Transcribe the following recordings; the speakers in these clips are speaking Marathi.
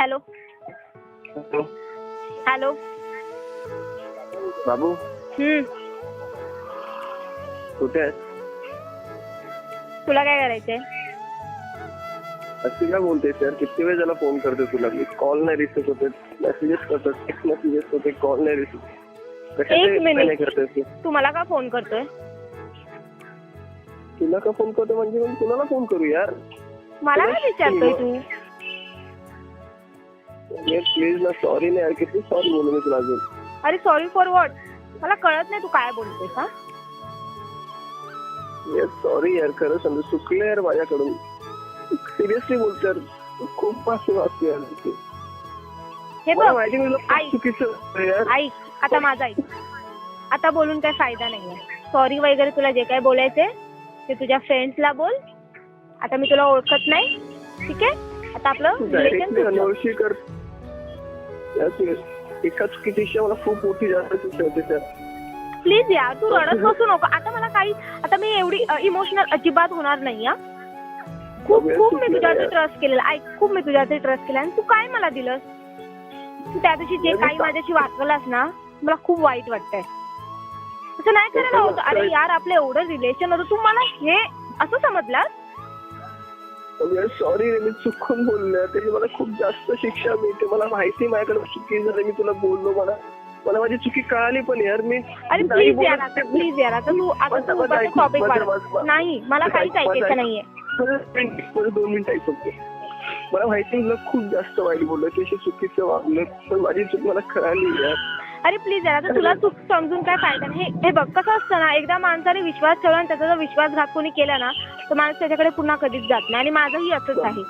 हॅलो. हॅलो. बाबू. हम्म. कुठे तुला काय करायचंय? अशी काय बोलतेस यार? किती वेळ झाला फोन करते तुला? मी कॉल नाही रिसिव्ह होते मेसेजेस करतो टेक्स्ट मेसेजेस होते कॉल नाही रिसिव्ह एक minute. नाही करतेस तू? तू मला का फोन करतोय? तुला का फोन करतो म्हणजे मग कुणाला फोन करू यार. मला काय विचारतोय तू? प्लीज ना सॉरी नाही यार किती सॉरी बोलू मी तुला अजून. अरे सॉरी फॉर वॉट मला कळत नाही तू काय बोलतोयस हा? यार सॉरी यार खरं समजू चुकलं यार माझ्याकडून. सिरियसली बोलतो यार खूप पासून वाचतो यार हे मला बघ माहिती मी तुला खूप ऐक. चुकीचं वाटतं यार. ऐक आता माझा ऐक. आता बोलून काय फायदा नाहीये. सॉरी वगैरे तुला जे काय बोलायचंय ते तुझ्या फ्रेंड्सला बोल. आता मी तुला ओळखत नाही ठीक आहे? आता आपलं डायरेक्टली रिलेशन अनोळखी कर. यार, एका चुकीची शिक्षा मला खूप मोठी जास्त शिक्षा होते त्या. प्लीज यार तू रडत बसू नको. आता मला काही आता मी एवढी इमोशनल अजिबात होणार नाही हा. खूप खूप मी तुझ्यावरती. ट्रस्ट केलेला. ऐक खूप मी तुझ्यावरती ट्रस्ट केला. आणि तू काय मला दिलंस? तू त्या दिवशी जे काही माझ्याशी वागलास ना मला खूप वाईट वाटतंय. असं नाही करायला होतं. अरे यार आपलं एवढं रिलेशन होतं. तू मला हे असं समजलास? सॉरी रे मी चुकून बोललो त्याची मला खूप जास्त शिक्षा मिळते. मला माहिती माझ्याकडे चुकी झाली मी तुला बोललो मला. मला माझी चुकी कळाली पण यार मी. अरे प्लीज यार आता प्लीज यार आता तू आता तू वाढव नाही मला काहीच ऐकायचं ऐक. नाहीये. दोन मिनिट ऐक फक्त मला माहिती आहे, तुला खूप जास्त वाईट बोललो अशी चुकीचं वागलं पण माझी चूक मला कळाली यार. अरे प्लीज यार आता तुला चूक समजून काय फायदा नाही. हे हे बघ कसं असतं ना एकदा माणसाने विश्वास ठेवला आणि त्याचा जर विश्वासघात कोणी केला ना तर माणूस त्याच्याकडे पुन्हा कधीच जात नाही. आणि माझंही असंच आहे.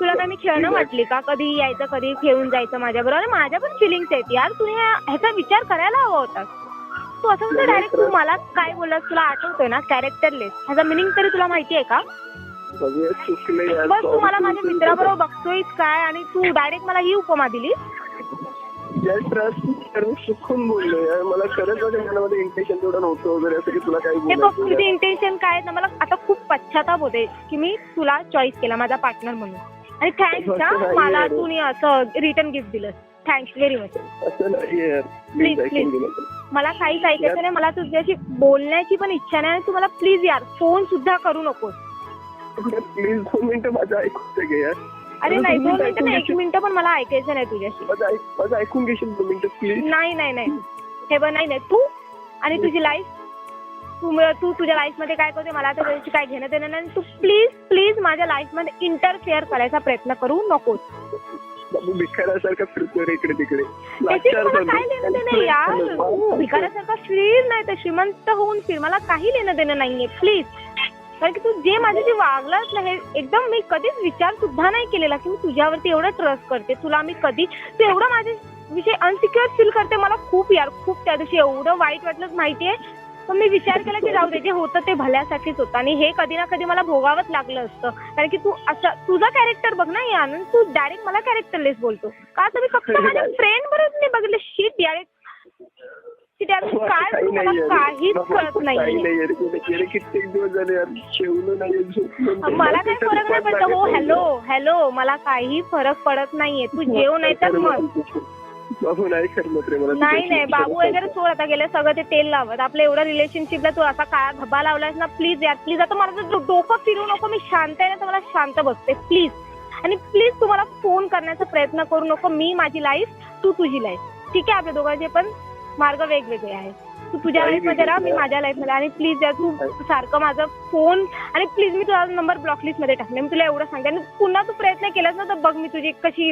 तुला काय मी खेळणं वाटली का? कधी यायचं कधी खेळून जायचं माझ्याबरोबर? आणि माझ्या पण फिलिंग्स आहेत यार. तू ह्या- ह्याचा विचार करायला हवा होता तू असं म्हणतो डायरेक्ट तू मला काय बोललास तुला आठवतोय ना कॅरेक्टरलेस ह्याचा मिनिंग तरी तुला माहिती आहे का? सगळे चुकले यार बस तू मला माझ्या मित्राबरोबर बघतोयस काय? आणि तू डायरेक्ट मला ही उपमा दिली यार ट्रस्ट चुकून बोललो यार मला खरंच माझ्या मनामध्ये इंटेन्शन तेवढं नव्हतं वगैरे असं की तुला काही हे बघ बोलायचं तुझे यार. इंटेन्शन काय आहे ना मला आता खूप पश्चाताप होते की मी तुला चॉईस केला माझा पार्टनर म्हणून आणि थँक्स हा मला. तुम्ही असं रिटर्न गिफ्ट दिलं थँक्स व्हेरी मच असं नाहीये यार Please, प्लीज ऐकून please. घे मला. मला काहीच ऐकायचं नाही मला तुझ्याशी बोलण्याची पण इच्छा नाही आणि तू मला प्लीज यार फोन सुद्धा करू नकोस प्लीज दोन मिनिटं माझं ऐकून घे यार अरे नाही दोन मिनिटं नाही एक? मिनिटं पण मला ऐकायचं नाही तुझ्याशी. माझं ऐक माझं ऐकून घेशील दोन मिनिटं प्लीज नाही नाही नाही. हे बघ नाही नाही. तू आणि तुझी लाईफ तू तू तुझ्या लाईफमध्ये काय करते मला आता त्याची काय घेणं देणं नाही. आणि तू प्लीज प्लीज माझ्या लाईफमध्ये इंटरफेअर करायचा प्रयत्न करू नकोस बाबू भिकाऱ्यासारखा फिरतोय रे इकडे तिकडे. त्याची लाचार मला बनतो. काय लेणं देणं यार. तू भिकाऱ्यासारखा फिर नाही तर श्रीमंत होऊन फिर. मला काही लेणं देणं नाहीये प्लीज कारण की तू जे माझ्याशी वागलास ना हे एकदम मी कधीच विचार सुद्धा नाही केलेला की मी तुझ्यावरती एवढं ट्रस्ट करते. तुला मी कधी तू एवढं माझ्या विषयी अनसिक्युअर फील करते मला खूप यार खूप त्या दिवशी एवढं वाईट वाटलं माहितीये. पण मी विचार केला की जाऊ दे जे होतं ते भल्यासाठीच होतं. आणि हे कधी ना कधी मला भोगावंच लागलं असतं. कारण की तू असं तुझा कॅरेक्टर बघ ना या आनंद. तू डायरेक्ट मला कॅरेक्टरलेस बोलतो. का? तर मी फक्त माझ्या फ्रेंड बरोबर नाही बघितलं. शीट डायरेक्ट काही मला नाहीये. रे. काहीच कळत काही नाहीये. नाहीये. रे. गेले- गेले कित्येक दिवस झाले यार जेवलो नाहीये झोपलो नाही. मला काही फरक नाही पडत. हो हॅलो हॅलो मला काही फरक पडत नाहीये. तू जेव नाही तर मग. बाबू नाही करमत रे मला नाही नाही बाबू वगैरे सोड आता. गेलं सगळं ते तेल लावत. आपलं एवढं रिलेशनशिपला तू असा काळा धब्बा लावलायस ना प्लीज यार प्लीज आता मला डोकं फिरू नको. मी शांत आहे ना तर मला शांत बसते. प्लीज आणि प्लीज तुम्हाला फोन करण्याचा प्रयत्न करू नको. मी माझी लाईफ तू तुझी लाईफ ठीक आहे आपल्या दोघांचे पण मार्ग वेगवेगळे आहेत. तू तुझ्या काही लाईफमध्ये राहा मी माझ्या लाईफमध्ये आणि प्लीज यार तू सारखं माझा फोन आणि प्लीज मी तुझा नंबर ब्लॉक लिस्टमध्ये टाकले. मी तुला एवढं सांगते. आणि पुन्हा तू प्रयत्न केलास ना तर बघ मी तुझी कशी